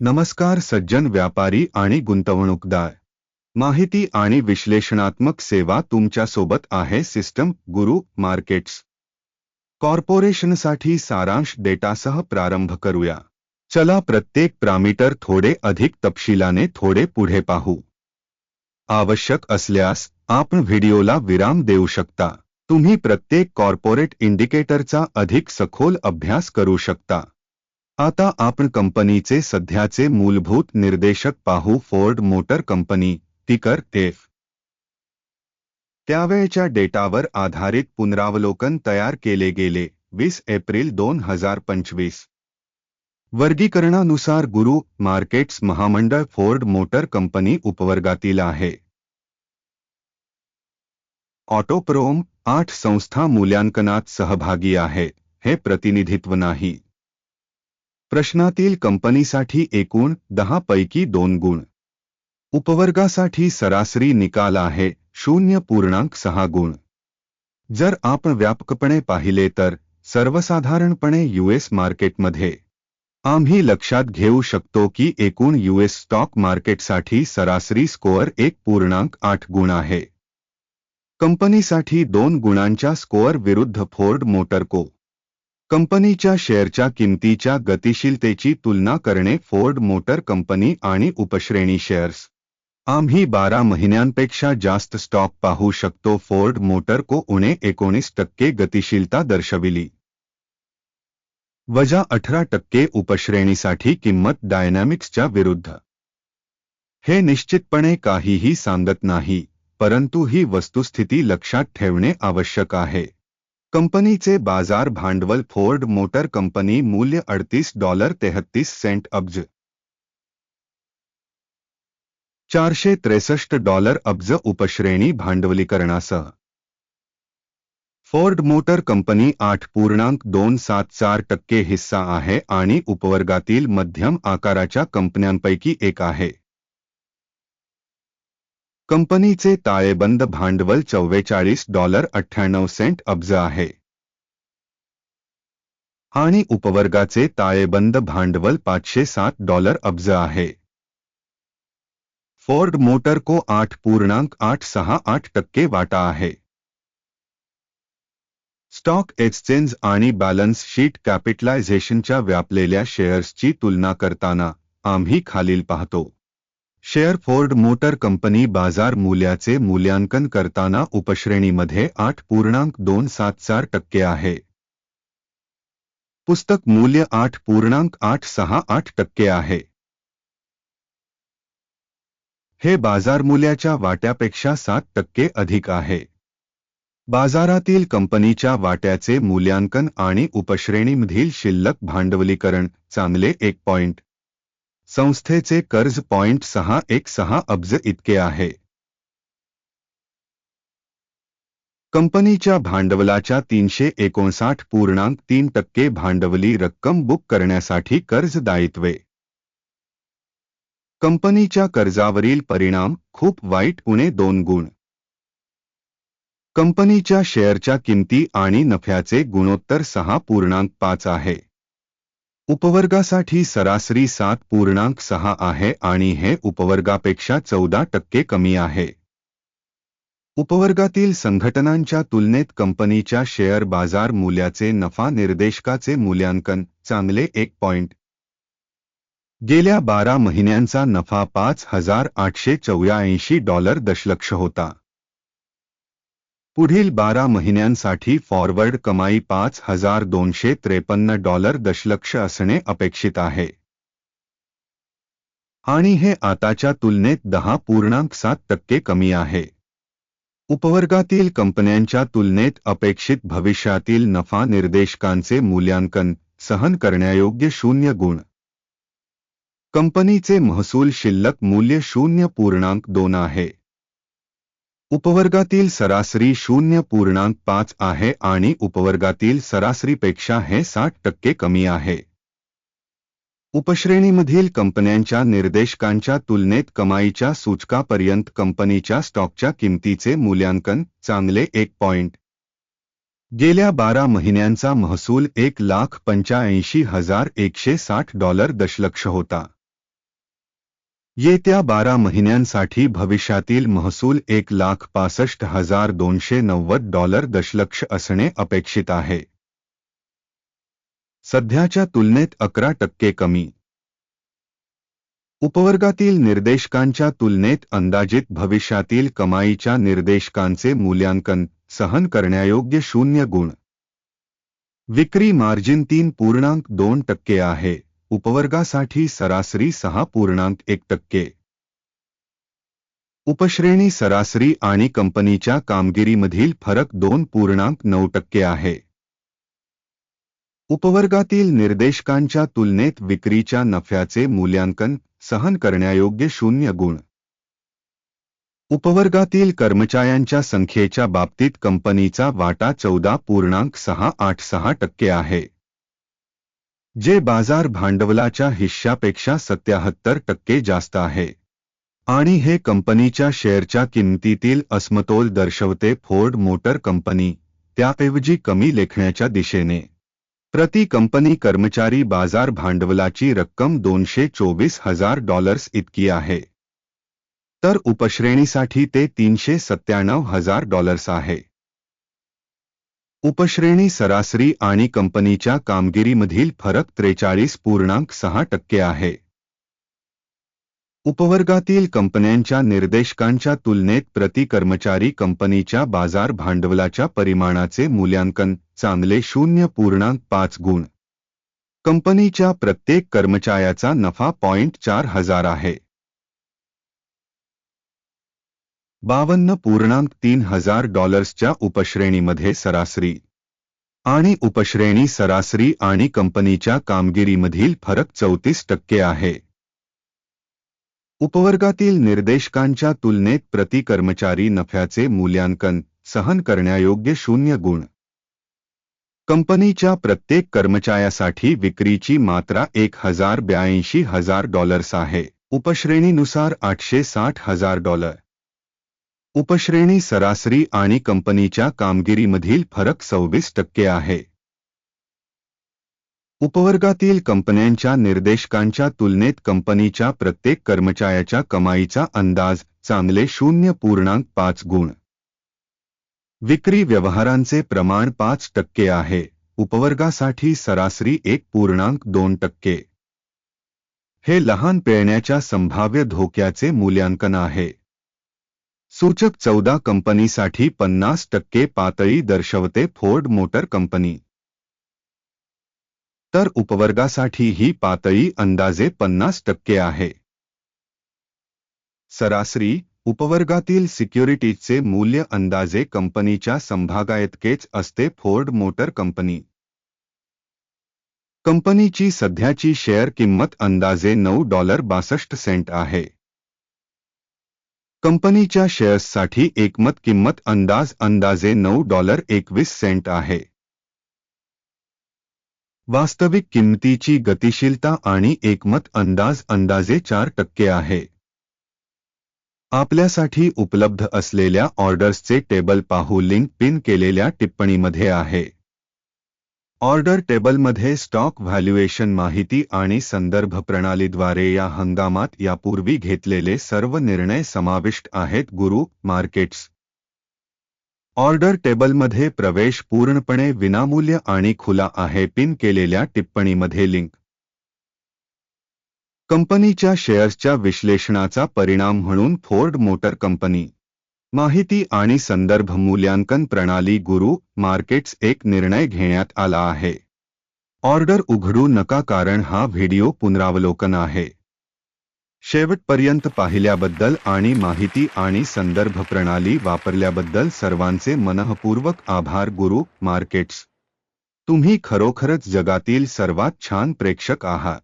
नमस्कार सज्जन व्यापारी आणि गुंतवणूकदार. माहिती आणि विश्लेषणात्मक सेवा तुमच्यासोबत आहे सिस्टम गुरु मार्केट्स. कॉर्पोरेशनसाठी सारांश डेटासह प्रारंभ करूया. चला प्रत्येक प्रामीटर थोडे अधिक तपशिलाने थोडे पुढे पाहू. आवश्यक असल्यास आपण व्हिडिओला विराम देऊ शकता. तुम्ही प्रत्येक कॉर्पोरेट इंडिकेटरचा अधिक सखोल अभ्यास करू शकता. आता आपण कंपनीचे सध्याचे मूलभूत निर्देशक पाहू Ford motor company ticker F त्यावेळच्या डेटावर आधारित पुनरावलोकन तयार केले गेले वीस एप्रिल दोन हजार पंचवीस. वर्गीकरणानुसार गुरु मार्केट्स महामंडळ फोर्ड मोटर कंपनी उपवर्गातील आहे. ऑटोप्रोम आठ संस्था मूल्यांकनात सहभागी आहे हे प्रतिनिधित्व नाही. प्रश्नातील कंपनीसाठी एकूण दहा पैकी दोन गुण. उपवर्गासाठी सरासरी निकाल आहे शून्य पूर्णांक सहा गुण. जर आपण व्यापकपणे पाहिले तर सर्वसाधारणपणे यूएस मार्केटमध्ये. आम्ही लक्षात घेऊ शकतो की एकूण यूएस स्टॉक मार्केटसाठी सरासरी स्कोअर एक पूर्णांक आठ गुण आहे. कंपनीसाठी दोन गुणांच्या स्कोअर विरुद्ध फोर्ड मोटरको. कंपनीच्या शेअरच्या किमतीच्या गतिशीलतेची तुलना करणे फोर्ड मोटर कंपनी आणि उपश्रेणी शेअर्स. आम्ही बारा महिन्यांपेक्षा जास्त स्टॉक पाहू शकतो, फोर्ड मोटर को उणे एकोणीस टक्के गतिशीलता दर्शविली. वजा अठरा टक्के उपश्रेणीसाठी किंमत डायनॅमिक्सच्या विरुद्ध. हे निश्चितपणे काहीही सांगत नाही, परंतु ही वस्तुस्थिती लक्षात ठेवणे आवश्यक आहे. कंपनीचे बाजार भांडवल फोर्ड मोटर कंपनी मूल्य अडतीस डॉलर तेहत्तीस सेंट अब्ज. चारशे त्रेसष्ट डॉलर अब्ज उपश्रेणी भांडवलीकरणासह. फोर्ड मोटर कंपनी आठ पूर्णांक दोन सात चार टक्के हिस्सा आहे आणि उपवर्गातील मध्यम आकाराच्या कंपन्यांपैकी एक आहे. कंपनीचे ताळेबंद भांडवल चव्वेचाळीस डॉलर अठ्ठ्याण्णव सेंट अब्ज आहे. आणि उपवर्गाचे ताळेबंद भांडवल पाचशे सात डॉलर अब्ज आहे. फोर्ड मोटर को आठ पूर्णांक आठ सहा आठ टक्के वाटा आहे. स्टॉक एक्सचेंज आणि बॅलन्स शीट कॅपिटलायझेशनच्या व्यापलेल्या शेअर्सची तुलना करताना आम्ही खालील पाहतो. शेअर फोर्ड मोटर कंपनी बाजार मूल्याचे मूल्यांकन करताना उपश्रेणीमध्ये आठ पूर्णांक दोन सात चार टक्के आहे. पुस्तक मूल्य आठ पूर्णांक आठ सहा आठ टक्के आहे. हे बाजार मूल्याच्या वाट्यापेक्षा सात टक्के अधिक आहे. बाजारातील कंपनीच्या वाट्याचे मूल्यांकन आणि उपश्रेणीमधील शिल्लक भांडवलीकरण चांगले एक पॉइंट. संस्थेचे कर्ज पॉइंट सहा एक सहा अब्ज इतके आहे. कंपनीच्या भांडवलाच्या तीनशे एकोणसाठ पूर्णांक तीन टक्के भांडवली रक्कम बुक करण्यासाठी कर्ज दायित्वे कंपनीच्या कर्जावरील परिणाम खूप वाईट उणे दोन गुण. कंपनीच्या शेअरच्या किंमती आणि नफ्याचे गुणोत्तर सहा पूर्णांक पाच आहे. उपवर्गासाठी सरासरी सात पूर्णांक सहा आहे आणि हे उपवर्गापेक्षा चौदा टक्के कमी आहे. उपवर्गातील संघटनांच्या तुलनेत कंपनीच्या शेअर बाजार मूल्याचे नफा निर्देशकाचे मूल्यांकन चांगले एक पॉइंट. गेल्या बारा महिन्यांचा नफा पाच हजार आठशे चौऱ्याऐंशी डॉलर दशलक्ष होता. पुढील बारा महिन्यांसाठी फॉरवर्ड कमाई पाच हजार दोनशे त्रेपन्न डॉलर दशलक्ष असणे अपेक्षित आहे. आणि हे आताच्या तुलनेत दहा पूर्णांक सात टक्के कमी आहे. उपवर्गातील कंपन्यांच्या तुलनेत अपेक्षित भविष्यातील नफा निर्देशकांचे मूल्यांकन सहन करण्यायोग्य शून्य गुण. कंपनीचे महसूल शिल्लक मूल्य शून्य पूर्णांक दोन आहे. उपवर्गातील सरासरी शून्य पूर्णांक पाच आहे आणि उपवर्गातील सरासरीपेक्षा हे साठ टक्के कमी आहे. उपश्रेणीमधील कंपन्यांच्या निर्देशकांच्या तुलनेत कमाईच्या सूचकापर्यंत कंपनीच्या स्टॉकच्या किंमतीचे मूल्यांकन चांगले एक पॉइंट. गेल्या बारा महिन्यांचा महसूल एक लाख पंच्याऐंशी हजार एकशे साठ डॉलर दशलक्ष होता. येत्या बारा महिन्यांसाठी भविष्यातील महसूल एक लाख पासष्ट हज़ार दोनशे नव्वद डॉलर दशलक्ष असणे अपेक्षित आहे. सध्याच्या तुलनेत अकरा टक्के कमी. उपवर्गातील निर्देशकांच्या तुलनेत अंदाजित भविष्यातील कमाईच्या निर्देशकांचे मूल्यांकन सहन करण्यायोग्य शून्य गुण. विक्री मार्जिन तीन पूर्णांक दोन टक्के आहे. उपवर्गासाठी सरासरी सहा पूर्णांक एक टक्के. उपश्रेणी सरासरी आणि कंपनीच्या कामगिरीमधील फरक दोन पूर्णांक नऊ टक्के आहे. उपवर्गातील निर्देशकांच्या तुलनेत विक्रीच्या नफ्याचे मूल्यांकन सहन करण्यायोग्य शून्य गुण. उपवर्गातील कर्मचाऱ्यांच्या संख्येच्या बाबतीत कंपनीचा वाटा चौदा पूर्णांक सहा आठ सहा टक्के आहे. जे बाज़ार भांडवलाच्या हिश्श्यापेक्षा सत्याहत्तर टक्के जास्त आहे. आणि हे कंपनीच्या शेअरच्या किंमतीतील असमतोल दर्शवते फोर्ड मोटर कंपनी, त्याऐवजी कमी लेखण्याच्या दिशेने. प्रति कंपनी कर्मचारी बाज़ार भांडवलाची रक्कम दोनशे चोवीस हज़ार डॉलर्स इतकी आहे. तर उपश्रेणीसाठी ते तीनशे सत्त्याण्णव हज़ार डॉलर्स आहे. उपश्रेणी सरासरी आणि कंपनीच्या कामगिरीमधील फरक त्रेचाळीस पूर्णांक सहा टक्के आहे. उपवर्गातील कंपन्यांच्या निर्देशकांच्या तुलनेत प्रति कर्मचारी कंपनीच्या बाजार भांडवलाच्या परिमाणाचे मूल्यांकन चांगले शून्य पूर्णांक पाच गुण. कंपनीच्या प्रत्येक कर्मचाऱ्याचा नफा पॉइंट चार हजार आहे. बावन्न पूर्णांक तीन हजार डॉलर्सच्या उपश्रेणीमध्ये सरासरी. आणि उपश्रेणी सरासरी आणि कंपनीच्या कामगिरीमधील फरक चौतीस टक्के आहे. उपवर्गातील निर्देशकांच्या तुलनेत प्रति कर्मचारी नफ्याचे मूल्यांकन सहन करण्यायोग्य शून्य गुण. कंपनीच्या प्रत्येक कर्मचाऱ्यासाठी विक्रीची मात्रा एक हजार ब्याऐंशी हजार डॉलर्स आहे. उपश्रेणीनुसार आठशे साठ हजार डॉलर. उपश्रेणी सरासरी आणि कंपनीच्या कामगिरीमधील फरक सव्वीस टक्के आहे. उपवर्गातील कंपन्यांच्या निर्देशकांच्या तुलनेत कंपनीच्या प्रत्येक कर्मचाऱ्याच्या कमाईचा अंदाज चांगले शून्य पूर्णांक पाच गुण. विक्री व्यवहारांचे प्रमाण पाच टक्के आहे. उपवर्गासाठी सरासरी एक पूर्णांक दोन टक्के. हे लहान पेळण्याच्या संभाव्य धोक्याचे मूल्यांकन आहे. सूचक चौदा कंपनीसाठी पन्नास टक्के पातळी दर्शवते फोर्ड मोटर कंपनी तर उपवर्गासाठी ही पातळी अंदाजे पन्नास टक्के आहे. सरासरी उपवर्गातील सिक्युरिटीजचे मूल्य अंदाजे कंपनीच्या संभागाइतकेच असते फोर्ड मोटर कंपनी कंपनीची सध्याची शेअर किंमत अंदाजे नऊ डॉलर बासष्ट सेंट आहे. कंपनीच्या शेअर्ससाठी एकमत किंमत अंदाज अंदाजे नऊ डॉलर एकवीस सेंट आहे. वास्तविक किंमतीची गतिशीलता आणि एकमत अंदाज अंदाजे चार टक्के आहे. आपल्यासाठी उपलब्ध असलेल्या ऑर्डर्सचे टेबल पाहू लिंक पिन केलेल्या टिप्पणीमध्ये आहे. ऑर्डर टेबलमध्ये स्टॉक व्हॅल्युएशन माहिती आणि संदर्भ प्रणालीद्वारे या हंगामात यापूर्वी घेतलेले सर्व निर्णय समाविष्ट आहेत गुरु मार्केट्स. ऑर्डर टेबलमध्ये प्रवेश पूर्णपणे विनामूल्य आणि खुला आहे पिन केलेल्या टिप्पणीमध्ये लिंक. कंपनीच्या शेअर्सच्या विश्लेषणाचा परिणाम म्हणून फोर्ड मोटर कंपनी. माहिती आणि संदर्भ मूल्यांकन प्रणाली गुरु मार्केट्स एक निर्णय घेण्यात आला आहे. ऑर्डर उघडू नका कारण हा व्हिडिओ पुनरावलोकन आहे. शेवटपर्यंत पाहिल्याबद्दल आणि माहिती आणि संदर्भ प्रणाली वापरल्याबद्दल सर्वांचे मनःपूर्वक आभार गुरु मार्केट्स. तुम्ही खरोखरच जगातील सर्वात छान प्रेक्षक आहात.